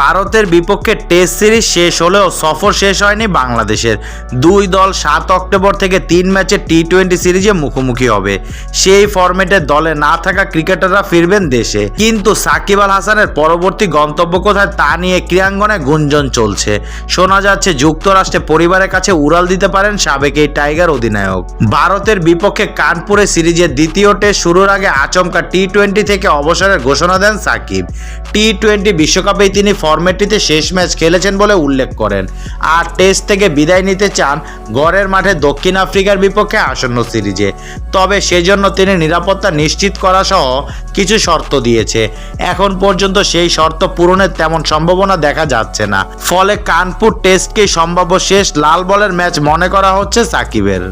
ভারতের বিপক্ষে test series শেষ হলেও সফর শেষ হয়নি বাংলাদেশের। দুই দল সাত অক্টোবর থেকে তিন ম্যাচে টি টোয়েন্টি সিরিজে মুখোমুখি হবে। সেই ফরম্যাটে দলে না থাকা ক্রিকেটাররা ফিরবেন দেশে। কিন্তু সাকিব আল হাসানের পরবর্তী গন্তব্য কোথায় তা নিয়ে ক্রীড়াঙ্গনে গুঞ্জন চলছে। শোনা যাচ্ছে যুক্তরাষ্ট্রে পরিবারের কাছে উড়াল দিতে পারেন সাবেক এই টাইগার অধিনায়ক। ভারতের বিপক্ষে কানপুরে সিরিজের দ্বিতীয় টেস্ট শুরুর আগে আচমকা টি টোয়েন্টি থেকে অবসরের ঘোষণা দেন সাকিব। টি টোয়েন্টি বিশ্বকাপেই তিনি ফরম্যাটটিতে শেষ ম্যাচ খেলেছেন বলে উল্লেখ করেন। আর টেস্ট থেকে বিদায় নিতে চান গড়ের মাঠে দক্ষিণ আফ্রিকার বিপক্ষে আসন্ন সিরিজে। তবে সেজন্য তিনি নিরাপত্তা নিশ্চিত করা সহ কিছু শর্ত দিয়েছে। এখন পর্যন্ত সেই শর্ত পূরণের তেমন সম্ভাবনা দেখা যাচ্ছে না। ফলে কানপুর টেস্টকেই সম্ভাব্য শেষ লাল বলের ম্যাচ মনে করা হচ্ছে সাকিবের।